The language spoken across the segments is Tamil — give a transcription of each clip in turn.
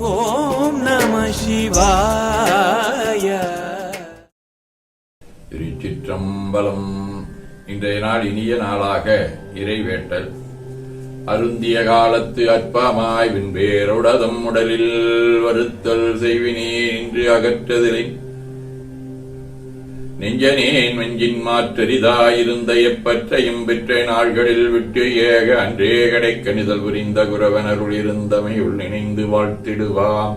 ஓம் நம சிவாய. திருச்சிற்றம்பலம். இன்றைய நாள் இனிய நாளாக இறைவேட்டல். அருந்திய காலத்து அற்பமாய் விண்பேருடதம் உடலில் வருத்தல் செய்வினே இன்று அகற்றதில்லை. நெஞ்சனேன் நெஞ்சின் மாற்றரிதாயிருந்த எப்பற்றையும் பெற்ற நாள்களில் விட்டு ஏக அன்றே கணிதல் புரிந்த குரவனருள் இருந்தமையுள் நினைந்து வாழ்த்திடுவாம்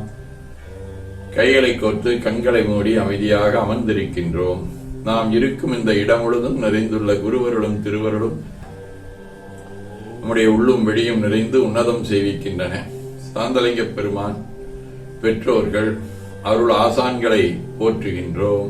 கைகளை கோர்த்து கண்களை மூடி அமைதியாக அமர்ந்திருக்கின்றோம். நாம் இருக்கும் இந்த இடம் முழுதும் நிறைந்துள்ள குருவருளும் திருவருளும் நம்முடைய உள்ளும் வெளியும் நிறைந்து உன்னதம் செய்விக்கின்றன சாந்தலிங்க பெருமான் பெற்றோர்கள் அருள் ஆசான்களை போற்றுகின்றோம்.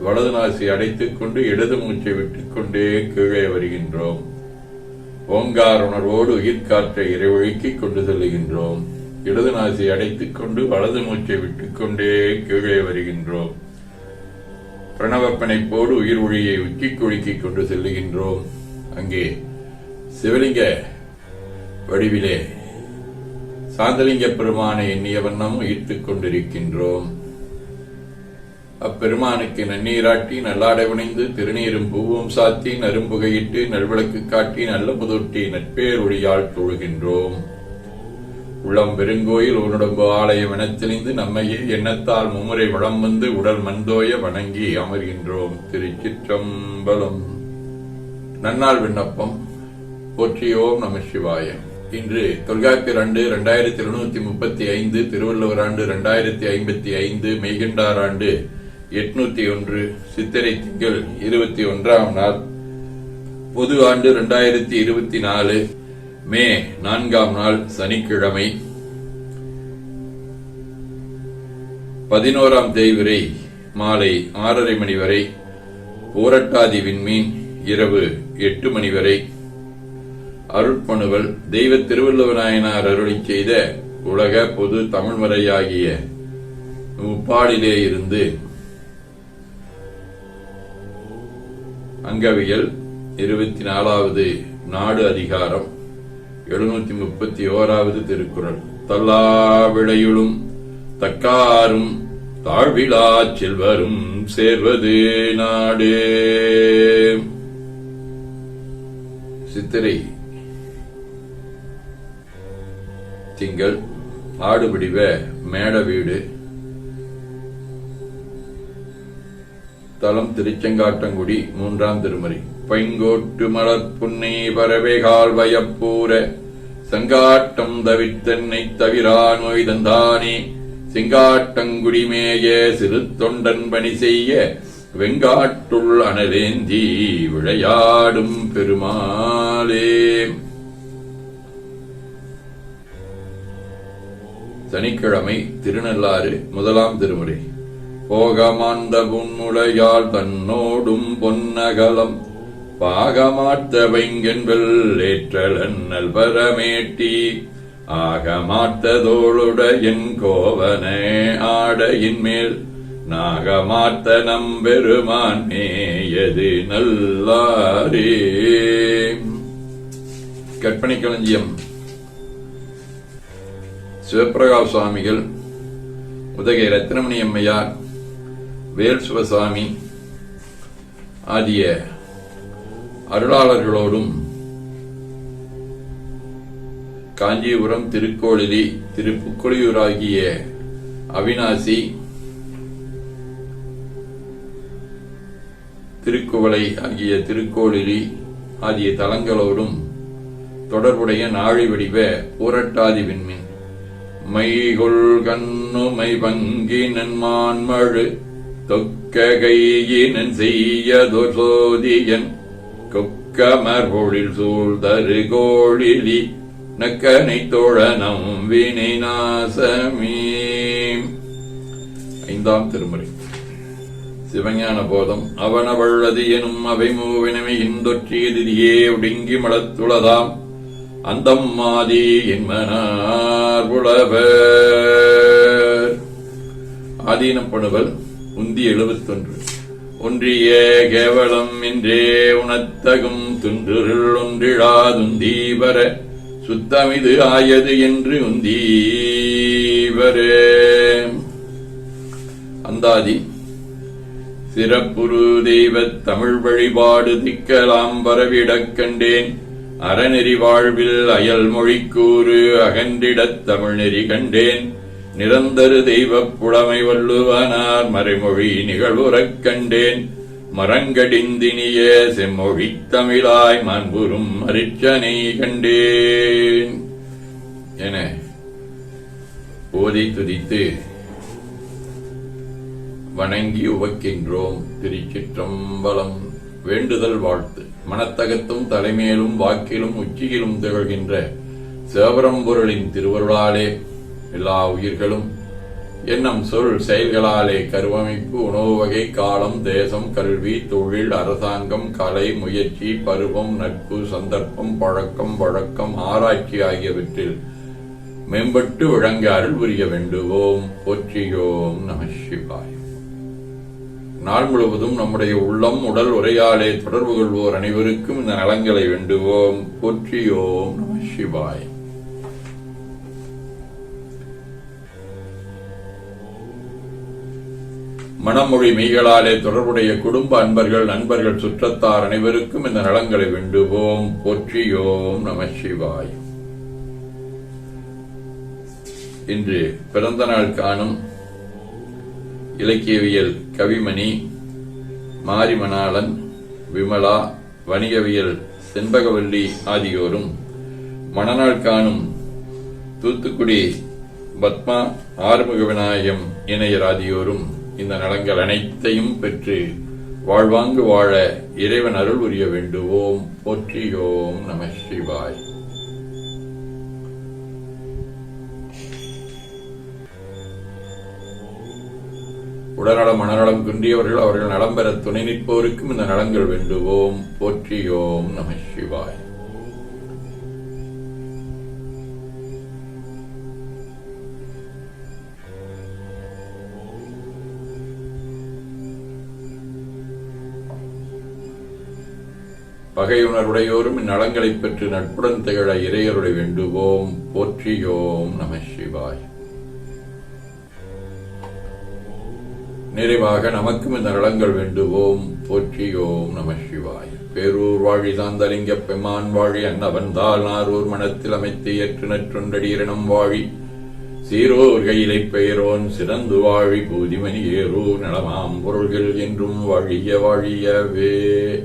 வலது நாசி அடைத்துக் கொண்டு இடது மூச்சை விட்டுக் கொண்டே கீழே வருகின்றோம். ஓங்கார் உணர்வோடு உயிர்காற்றை இறைவழுக்கிக் கொண்டு செல்லுகின்றோம். இடது நாசி அடைத்துக் கொண்டு வலது மூச்சை விட்டுக்கொண்டே கீழே வருகின்றோம். பிரணவப்பனைப்போடு உயிர் ஒளியை உச்சி குழுக்கிக் கொண்டு செல்லுகின்றோம். அங்கே சிவலிங்க வடிவிலே சாந்தலிங்க பெருமானை எண்ணிய வண்ணம் ஈர்த்துக் கொண்டிருக்கின்றோம். அப்பெருமானுக்கு நன்னீராட்டி நல்லாடை உணைந்து திருநீரும் பூவும் சாத்தி நரும்புகையிட்டு நல்விளக்கு காட்டி நல்ல புதொட்டி நட்பேர் ஒளியால் தொழுகின்றோம். உளம் பெருங்கோயில் உன்னுடம்பு ஆலயம் என நம்மையே எண்ணத்தால் மும்முறை வளம் வந்து உடல் மந்தோய வணங்கி அமர்கின்றோம். திருச்சிற்றம்பலம். நன்னாள் விண்ணப்பம். போற்றியோம் நம சிவாய. இன்று தொல்காப்பியர் ஆண்டு இரண்டாயிரத்தி எழுநூத்தி முப்பத்தி ஐந்து திருவள்ளுவர் ஆண்டு இரண்டாயிரத்தி ஐம்பத்தி ஐந்து மெய்கண்டார் ஆண்டு எட்நூத்தி ஒன்று சித்திரை திங்கள் இருபத்தி ஒன்றாம் நாள் பொது ஆண்டு இரண்டாயிரத்தி இருபத்தி நாலு மே நான்காம் நாள் சனிக்கிழமை. பதினோராம் தேய்விரை மாலை ஆறரை மணி வரை போரட்டாதி விண்மீன் இரவு எட்டு மணி வரை. அருட்பணுவல் தெய்வ திருவள்ளுவநாயனார் அருளி செய்த உலக பொது தமிழ்மறையாகிய முப்பாடிலே இருந்து அங்கவியல் இருபத்தி நாலாவது நாடு அதிகாரம் எழுநூத்தி முப்பத்தி ஓராவது திருக்குறள். தல்லா விளையுளும் தக்காரும் தாழ்விழா செல்வரும் சேர்வது நாடு. சித்திரை. திங்கள் ஆடுபிடிவ மேட வீடு தலம் திருச்செங்காட்டங்குடி மூன்றாம் திருமறை. பைங்கோட்டு மலர் புன்னை பரவேகால் வயப்பூர செங்காட்டம் தவித்தென்னை தவிரா நோய் தந்தானே செங்காட்டங்குடிமேய சிறு தொண்டன் பணி செய்ய வெங்காட்டுள் அனலேந்தி விளையாடும் பெருமாளே. சனிக்கிழமை திருநள்ளாறு முதலாம் திருமுறை. போகமாந்த புன்முளையால் தன்னோடும் பொன்னகலம். பாகமாத்த வைங்கென்பல் ஏற்றலன் நல்பரமேட்டி ஆகமாத்ததோளுட என் கோவனே ஆடையின் மேல். நாகமாத்த நம்பெருமான் மேயது நல்லாரே. கற்பனை களஞ்சியம் சிவபிரகாஷ் சுவாமிகள் உதகை ரத்னமணி அம்மையார் வேல் சிவசாமி ஆகிய அருளாளர்களோடும் காஞ்சிபுரம் திருக்கோளிலி திருப்புக்கொழியூர் ஆகிய அவினாசி திருக்குவளை ஆகிய திருக்கோளிலி ஆகிய தலங்களோடும் தொடர்புடைய நாழி வடிவ பூரட்டாதி விண்மின். மைகொள் கண்ணுமை பங்கி நன்மான்மழு தொக்க கையினன் செய்யதொர் சோதியன் கொக்கமர் பொழில் சூழ்தரு கோழிலி நக்கனை தோழனம் வினை நாசமீம் ஐந்தாம் திருமுறை. சிவஞான போதம். அவனவள்ளது எனும் அவை மூவினமை இந்தொற்றியதியே ஒடுங்கி மலத்துளதாம் அந்தம் மாதி என்மனார் புலவர். ஆதீனப்படுவல் உந்தி எழுபத்தொன்று. ஒன்றிய கேவலம் என்றே உணத்தகும் துன்றுருள் ஒன்றிழாதுந்தீவர சுத்தமிது ஆயது என்று உந்தீவரே. அந்தாதி சிறப்புரு தெய்வத் தமிழ் வழிபாடு திக்கலாம் பரவிடக் கண்டேன். அறநெறி வாழ்வில் அயல் மொழிக்கூறு அகன்றிடத் தமிழ் நெறி கண்டேன். நிரந்தரு தெய்வப் புலமை வள்ளுவனார் மறைமொழி நிகழ்வுறக் கண்டேன். மரங்கடிந்தினிய செம்மொழி தமிழாய் மாண்புறும் அரிச்சனை கண்டேன். என போதை துதித்து வணங்கி உவக்கின்றோம் திருச்சிற்றம்பலம். வேண்டுதல் வாழ்த்து. மனத்தகத்தும் தலைமையிலும் வாக்கிலும் உச்சியிலும் திகழ்கின்ற சிவபரம்பொருளின் திருவருளாலே எல்லா உயிர்களும் எண்ணம் சொல் செயல்களாலே கருவமைப்பு உணவு வகை காலம் தேசம் கல்வி தொழில் அரசாங்கம் கலை முயற்சி பருவம் நட்பு சந்தர்ப்பம் பழக்கம் வழக்கம் ஆராய்ச்சி ஆகியவற்றில் மேம்பட்டு விளங்க அருள் புரிய வேண்டுவோம். போற்றியோம் நம சிவாய். நாள் முழுவதும் நம்முடைய உள்ளம் உடல் உரையாலே தொடர்பு கொள்வோர் அனைவருக்கும் இந்த நலங்களை வேண்டுவோம். போற்றியோம் நம சிவாய். மனமொழி மெய்களாலே தொடர்புடைய குடும்ப அன்பர்கள் நண்பர்கள் சுற்றத்தார் அனைவருக்கும் இந்த நலங்களை வேண்டுவோம். போற்றியோம் நம சிவாய். இன்று பிறந்த நாள் காணும் இலக்கியவியல் கவிமணி மாரிமணாளன் விமலா வணிகவியல் செண்பகவல்லி ஆகியோரும் மணநாள் காணும் தூத்துக்குடி பத்மா ஆறுமுக விநாயகம் இணையர் ஆகியோரும் இந்த நலங்கள் அனைத்தையும் பெற்று வாழ்வாங்கு வாழ இறைவன் அருள் புரிய வேண்டுவோம். போற்றியோம் நம சிவாய். உடல்நலம் மனநலம் குன்றியவர்கள் அவர்கள் நலம் பெற துணை நிற்போருக்கும் இந்த நலங்கள் வேண்டுவோம். போற்றியோம் நம சிவாய். பகையுணர்வுடையோரும் இந்நலங்களை பெற்று நட்புடன் திகழ இறையருடைய வேண்டுவோம். போற்றியோம் நம சிவாய். நிறைவாக நமக்கும் இந்த நலங்கள் வேண்டுவோம். போற்றியோம் நம சிவாய். பேரூர் வாழி தாந்தலிங்க பெம்மான் வாழி அன்னவன் தால் நாரூர் மனத்தில் அமைத்து ஏற்று நற்றொன்றடியிரணம் வாழி. சீரோர் கையிலை பெயரோன் சிறந்து வாழி. பூதிமணி ஏறூர் நலமாம் பொருள்கள் என்றும் வாழிய வாழியவே.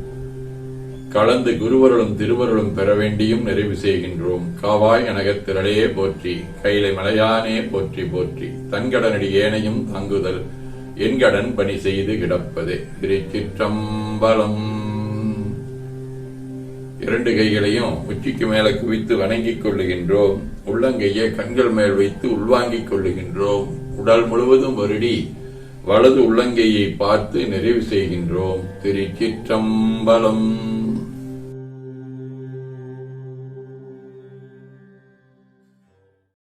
கலந்து குருவருளும் திருவருளும் பெற வேண்டியும் நிறைவு செய்கின்றோம். காவாய் எனகத் திரளையே போற்றி கைலை மலையானே போற்றி போற்றி தன்கடனடி ஏனையும் தாங்குதல் என்கடன் பணி செய்து கிடப்பதே. திருச்சிற்றம்பலம். இரண்டு கைகளையும் உச்சிக்கு மேல குவித்து வணங்கிக் கொள்ளுகின்றோம். உள்ளங்கையை கண்கள் மேல் வைத்து உள்வாங்கிக் கொள்ளுகின்றோம். உடல் முழுவதும் வருடி வலது உள்ளங்கையை பார்த்து நிறைவு செய்கின்றோம். திருச்சிற்றம்பலம்.